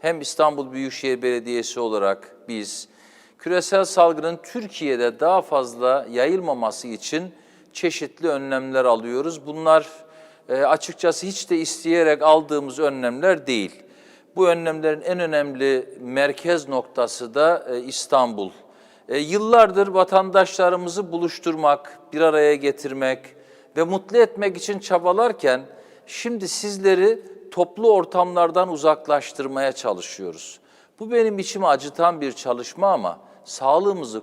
hem İstanbul Büyükşehir Belediyesi olarak biz küresel salgının Türkiye'de daha fazla yayılmaması için çeşitli önlemler alıyoruz. Bunlar e, açıkçası hiç de isteyerek aldığımız önlemler değil. Bu önlemlerin en önemli merkez noktası da e, İstanbul. E, yıllardır vatandaşlarımızı buluşturmak, bir araya getirmek ve mutlu etmek için çabalarken şimdi sizleri toplu ortamlardan uzaklaştırmaya çalışıyoruz. Bu benim içimi acıtan bir çalışma ama sağlığımızı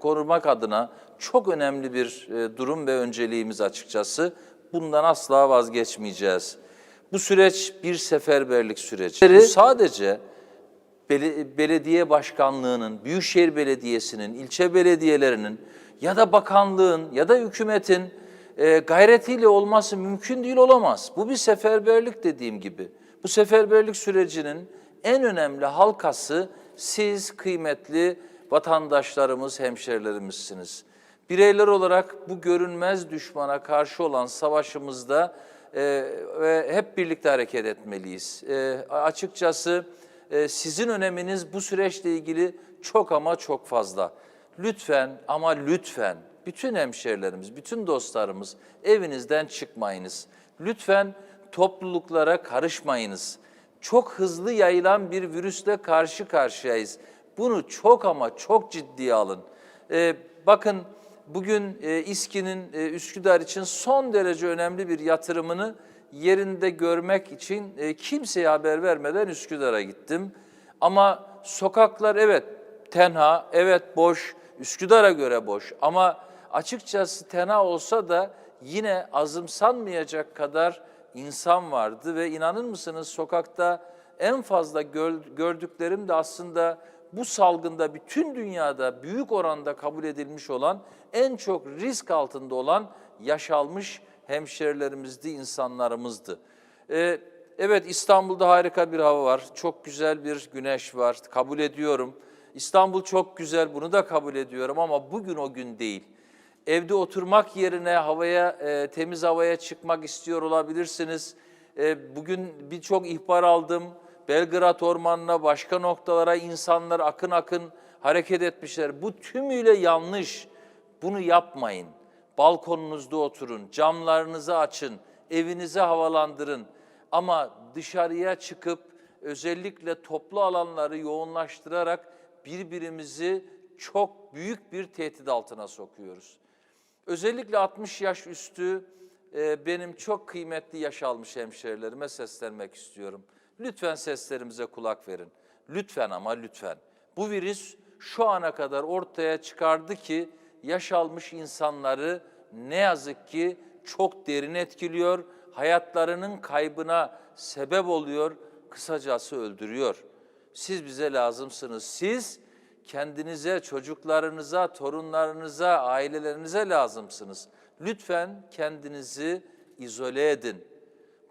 korumak adına çok önemli bir e, durum ve önceliğimiz açıkçası. Bundan asla vazgeçmeyeceğiz. Bu süreç bir seferberlik süreci. Bu sadece bele- belediye başkanlığının, büyükşehir belediyesinin, ilçe belediyelerinin ya da bakanlığın ya da hükümetin e, gayretiyle olması mümkün değil olamaz. Bu bir seferberlik dediğim gibi. Bu seferberlik sürecinin en önemli halkası siz kıymetli vatandaşlarımız, hemşerilerimizsiniz. Bireyler olarak bu görünmez düşmana karşı olan savaşımızda e, ve hep birlikte hareket etmeliyiz. E, açıkçası e, sizin öneminiz bu süreçle ilgili çok ama çok fazla. Lütfen ama lütfen bütün hemşerilerimiz, bütün dostlarımız evinizden çıkmayınız. Lütfen topluluklara karışmayınız. Çok hızlı yayılan bir virüsle karşı karşıyayız. Bunu çok ama çok ciddiye alın. Ee, bakın bugün e, İSKİ'nin e, Üsküdar için son derece önemli bir yatırımını yerinde görmek için e, kimseye haber vermeden Üsküdar'a gittim. Ama sokaklar evet tenha, evet boş, Üsküdar'a göre boş ama açıkçası tenha olsa da yine azımsanmayacak kadar insan vardı ve inanır mısınız sokakta en fazla gör- gördüklerim de aslında bu salgında bütün dünyada büyük oranda kabul edilmiş olan en çok risk altında olan yaşalmış hemşerilerimizdi, insanlarımızdı. Ee, evet İstanbul'da harika bir hava var, çok güzel bir güneş var, kabul ediyorum. İstanbul çok güzel, bunu da kabul ediyorum ama bugün o gün değil. Evde oturmak yerine havaya, e, temiz havaya çıkmak istiyor olabilirsiniz. E, bugün birçok ihbar aldım. Belgrad Ormanı'na, başka noktalara insanlar akın akın hareket etmişler. Bu tümüyle yanlış. Bunu yapmayın. Balkonunuzda oturun, camlarınızı açın, evinizi havalandırın. Ama dışarıya çıkıp özellikle toplu alanları yoğunlaştırarak birbirimizi çok büyük bir tehdit altına sokuyoruz. Özellikle 60 yaş üstü e, benim çok kıymetli yaş almış hemşerilerime seslenmek istiyorum. Lütfen seslerimize kulak verin. Lütfen ama lütfen. Bu virüs şu ana kadar ortaya çıkardı ki yaş almış insanları ne yazık ki çok derin etkiliyor, hayatlarının kaybına sebep oluyor, kısacası öldürüyor. Siz bize lazımsınız. Siz kendinize, çocuklarınıza, torunlarınıza, ailelerinize lazımsınız. Lütfen kendinizi izole edin.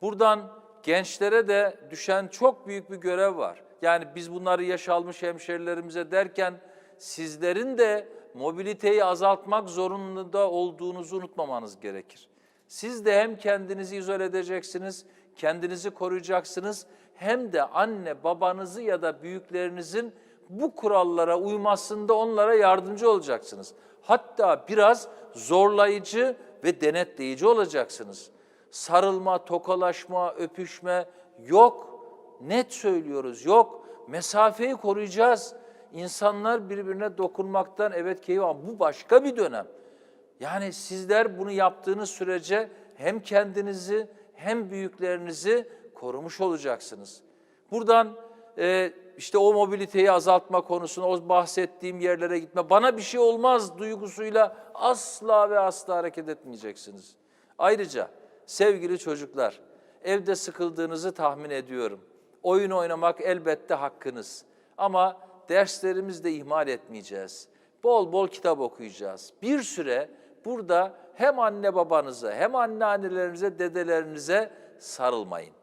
Buradan gençlere de düşen çok büyük bir görev var. Yani biz bunları yaş almış hemşerilerimize derken sizlerin de mobiliteyi azaltmak zorunda olduğunuzu unutmamanız gerekir. Siz de hem kendinizi izole edeceksiniz, kendinizi koruyacaksınız hem de anne babanızı ya da büyüklerinizin bu kurallara uymasında onlara yardımcı olacaksınız. Hatta biraz zorlayıcı ve denetleyici olacaksınız. Sarılma, tokalaşma, öpüşme yok. Net söylüyoruz yok. Mesafeyi koruyacağız. İnsanlar birbirine dokunmaktan evet keyif ama bu başka bir dönem. Yani sizler bunu yaptığınız sürece hem kendinizi hem büyüklerinizi korumuş olacaksınız. Buradan e, işte o mobiliteyi azaltma konusuna, o bahsettiğim yerlere gitme, bana bir şey olmaz duygusuyla asla ve asla hareket etmeyeceksiniz. Ayrıca sevgili çocuklar, evde sıkıldığınızı tahmin ediyorum. Oyun oynamak elbette hakkınız. Ama derslerimizi de ihmal etmeyeceğiz. Bol bol kitap okuyacağız. Bir süre burada hem anne babanıza hem anneannelerinize, dedelerinize sarılmayın.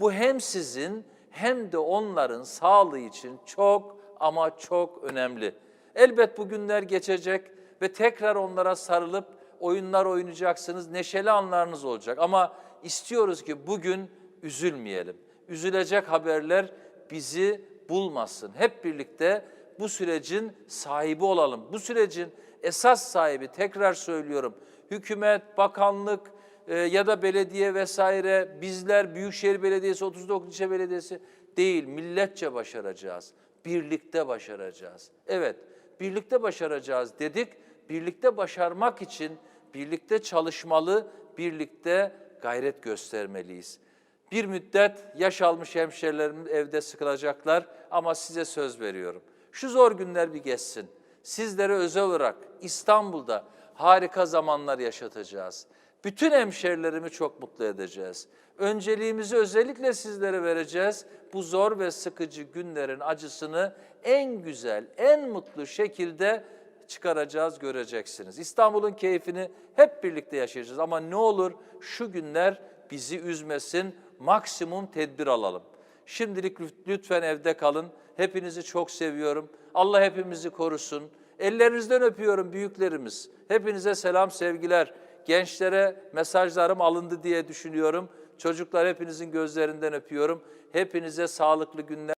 Bu hem sizin hem de onların sağlığı için çok ama çok önemli. Elbet bu günler geçecek ve tekrar onlara sarılıp oyunlar oynayacaksınız, neşeli anlarınız olacak. Ama istiyoruz ki bugün üzülmeyelim. Üzülecek haberler bizi bulmasın. Hep birlikte bu sürecin sahibi olalım. Bu sürecin esas sahibi tekrar söylüyorum. Hükümet, bakanlık e, ya da belediye vesaire bizler Büyükşehir Belediyesi, 39 ilçe belediyesi değil milletçe başaracağız. Birlikte başaracağız. Evet, birlikte başaracağız dedik. Birlikte başarmak için birlikte çalışmalı, birlikte gayret göstermeliyiz. Bir müddet yaş almış hemşerilerimiz evde sıkılacaklar ama size söz veriyorum. Şu zor günler bir geçsin. Sizlere özel olarak İstanbul'da harika zamanlar yaşatacağız. Bütün hemşerilerimi çok mutlu edeceğiz. Önceliğimizi özellikle sizlere vereceğiz. Bu zor ve sıkıcı günlerin acısını en güzel, en mutlu şekilde çıkaracağız, göreceksiniz. İstanbul'un keyfini hep birlikte yaşayacağız ama ne olur şu günler bizi üzmesin, maksimum tedbir alalım. Şimdilik lüt- lütfen evde kalın. Hepinizi çok seviyorum. Allah hepimizi korusun. Ellerinizden öpüyorum büyüklerimiz. Hepinize selam, sevgiler. Gençlere mesajlarım alındı diye düşünüyorum. Çocuklar hepinizin gözlerinden öpüyorum. Hepinize sağlıklı günler